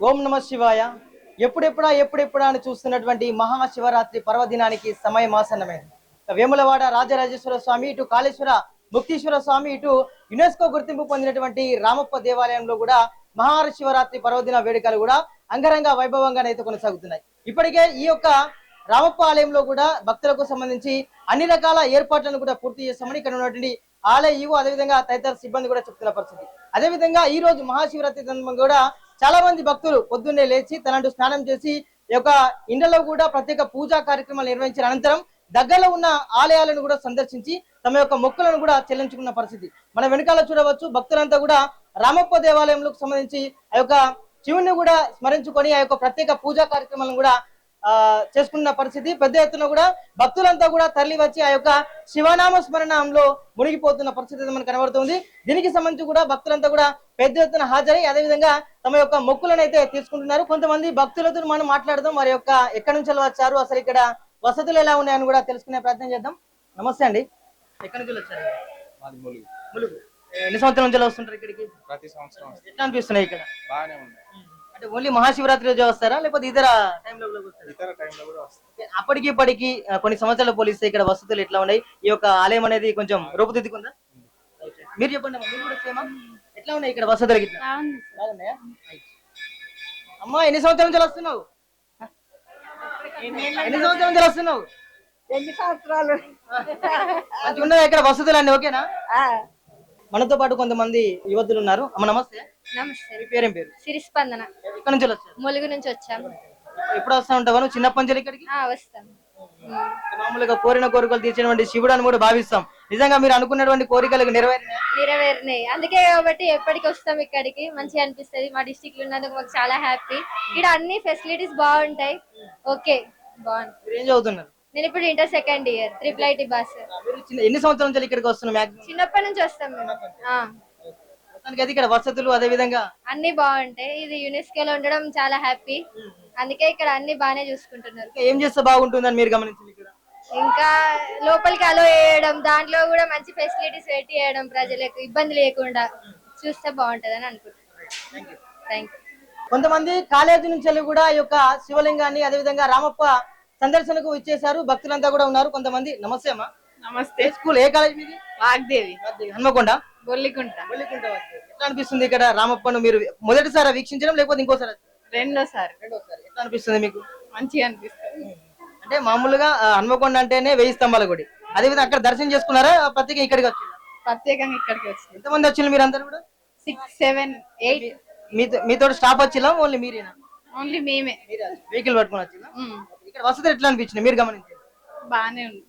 ఓం నమ శివాయ. ఎప్పుడెప్పుడా ఎప్పుడెప్పుడా అని చూస్తున్నటువంటి మహాశివరాత్రి పర్వదినానికి సమయం ఆసన్నమైంది. వేములవాడ రాజరాజేశ్వర స్వామి ఇటు కాళేశ్వర ముక్తీశ్వర స్వామి ఇటు యునెస్కో గుర్తింపు పొందినటువంటి రామప్ప దేవాలయంలో కూడా మహాశివరాత్రి పర్వదిన వేడుకలు కూడా అంగరంగ వైభవంగా కొనసాగుతున్నాయి. ఇప్పటికే ఈ యొక్క రామప్ప ఆలయంలో కూడా భక్తులకు సంబంధించి అన్ని రకాల ఏర్పాట్లను కూడా పూర్తి చేస్తామని ఇక్కడ ఉన్నటువంటి ఆలయ ఈవో అదేవిధంగా తదితర సిబ్బంది కూడా చెప్తున్న పరిస్థితి. అదేవిధంగా ఈ రోజు మహాశివరాత్రి సందర్భంగా కూడా చాలా మంది భక్తులు పొద్దున్నే లేచి తనంటూ స్నానం చేసి యొక్క ఇండ్లలో కూడా ప్రత్యేక పూజా కార్యక్రమాలు నిర్వహించిన అనంతరం దగ్గరలో ఉన్న ఆలయాలను కూడా సందర్శించి తమ యొక్క మొక్కులను కూడా చెల్లించుకున్న పరిస్థితి. మన వెనకాల చూడవచ్చు భక్తులంతా కూడా రామప్ప దేవాలయంలోకి సంబంధించి ఆ యొక్క శివుని కూడా స్మరించుకొని ఆ యొక్క ప్రత్యేక పూజా కార్యక్రమాలను కూడా చేసుకున్న పరిస్థితి. పెద్ద ఎత్తున కూడా భక్తులంతా కూడా తరలి వచ్చి ఆ యొక్క శివనామ స్మరణంలో మునిగిపోతున్న పరిస్థితి అయితే మనకు కనబడుతుంది. దీనికి సంబంధించి కూడా భక్తులంతా కూడా పెద్ద ఎత్తున హాజరై అదేవిధంగా తమ యొక్క మొక్కులను అయితే తీసుకుంటున్నారు. కొంతమంది భక్తులతో మనం మాట్లాడదాం. వారి యొక్క ఎక్కడి నుంచి వచ్చారు? అసలు ఇక్కడ వసతులు ఎలా ఉన్నాయని కూడా తెలుసుకునే ప్రయత్నం చేద్దాం. నమస్తే అండి. ఎక్కడి నుంచి వచ్చారు? ములుగు. ఎన్ని సంవత్సరాల నుంచి వస్తుంటారు ఇక్కడికి? ప్రతి సంవత్సరం. ఎట్లా అనిపిస్తున్నాయి ఇక్కడ? బాగానే ఉంది అంటే ఓన్లీ మహాశివరాత్రి రోజు వస్తారా? లేకపోతే ఇతర టైంలో వస్తారా? ఇతర టైంలో కూడా వస్తుంది అప్పటికి ఇప్పటికి ఆ, కొన్ని సంవత్సరాలు పోలిస్తే ఇక్కడ వసతులు ఎట్లా ఉన్నాయి? ఈ యొక్క ఆలయం అనేది కొంచెం రూపుదిద్దుకుందా? మీరు చెప్పండి అమ్మా, మీరు కూడా సేమా ఎట్లా ఉన్నాయి ఇక్కడ వసతులు గిట్లా? బాగున్నాయా. అమ్మా ఎన్ని సంవత్సరాల నుంచి వస్తున్నావు? ఎన్ని సంవత్సరాల నుంచి వస్తున్నావు? ఎన్ని సంవత్సరాలు? మంచిగా ఉన్నదా ఇక్కడ వసతులు అన్ని ఓకేనా? ఆ, మనతో పాటు కొంతమంది యువతులు ఉన్నారు. అమ్మ నమస్తే. నమస్తే. మీ పేరేం పేరు? సిరిస్పందన ఎక్కడి నుంచి వచ్చారు? ములుగు నుంచి వచ్చాము ఎప్పుడు వస్తా ఉంటావు నువ్వు చిన్నప్పటి నుంచి ఇక్కడికి? ఆ, వస్తాం. ఉమ్. మామూలుగా కోరిన కోరికలు తీర్చినటువంటి శివుడు అని కూడా భావిస్తాం. నిజంగా మీరు అనుకున్నటువంటి కోరికలకు నెరవేరినాయి? నెరవేరినాయి. అందుకే కాబట్టి ఎప్పటికి వస్తాం ఇక్కడికి. మంచిగా అనిపిస్తది. మా డిస్టిక్లో ఉన్నందుకు మాకు చాలా హ్యాపీ. ఇక్కడ అన్ని ఫెసిలిటీస్ బాగుంటాయి. ఓకే. బాగుంది. మీరు ఏం చదువుతున్నారు? నేను ఇప్పుడు inter second year triple IT bus ఎన్ని సంవత్సరాల నుంచి ఇక్కడికి వస్తున్నాం మాక్సిమం చిన్నప్పటి నుంచి వస్తాం మేము. ఆ, మొత్తానికి అయితే ఇక్కడ వసతులు అదే విధంగా? అన్ని బాగుంటాయి. ఇది యునెస్కోలో ఉండడం చాలా హ్యాపీ అందుకే ఇక్కడ అన్ని బాగానే చూసుకుంటున్నారు. ఇంకా ఏం చేస్తే బాగుంటుందని మీరు గమనించింది ఇక్కడ? ఇంకా లోపలికి అలో చేయడం దాంట్లో కూడా మంచి ఫెసిలిటీస్ పెట్టి చేయడం ప్రజలకు ఇబ్బంది లేకుండా చూస్తే బాగుంటదని అనుకుంటున్నాను. థ్యాంక్ యూ కొంతమంది కాలేజీ నుంచి వెళ్ళి కూడా ఈ యొక్క శివలింగాన్ని అదే విధంగా రామప్ప సందర్శనకు ఇచ్చేశారు. భక్తులంతా కూడా ఉన్నారు. కొంతమంది నమస్తే అమ్మా. నమస్తే. స్కూల్? ఏ కాలేజ్ మీది? వాగ్దేవి. హన్మకొండ? బొల్లికుంట. వెల్లికుంట వారికి. ఎట్లా అనిపిస్తుంది ఇక్కడ రామప్పను మీరు మొదటిసారి వీక్షించడం లేకపోతే ఇంకోసారి? రెండోసారి. రెండోసారి. ఎట్లా అనిపిస్తుంది మీకు? మంచిగా అనిపిస్తుంది. అంటే మామూలుగా హన్మకొండ అంటేనే వెయ్యి స్తంభాల గుడి. అదే విధంగా అక్కడ దర్శనం చేసుకున్నారా? ప్రత్యేక ఇక్కడికి వచ్చిందా? ప్రత్యేకంగా ఇక్కడికి వచ్చింది ఎంతమంది వచ్చింది మీరు అందరు కూడా? Six seven eight. మీతో మీతో స్టాఫ్ వచ్చిలా ఓన్లీ మీరేనా? ఓన్లీ మేమే. వెహికల్ పట్టుకొని వచ్చిలా ఉమ్, ఇక్కడ వసతులు ఎట్లా అనిపించింది? మీరు గమనించారు బాగానే ఉంది.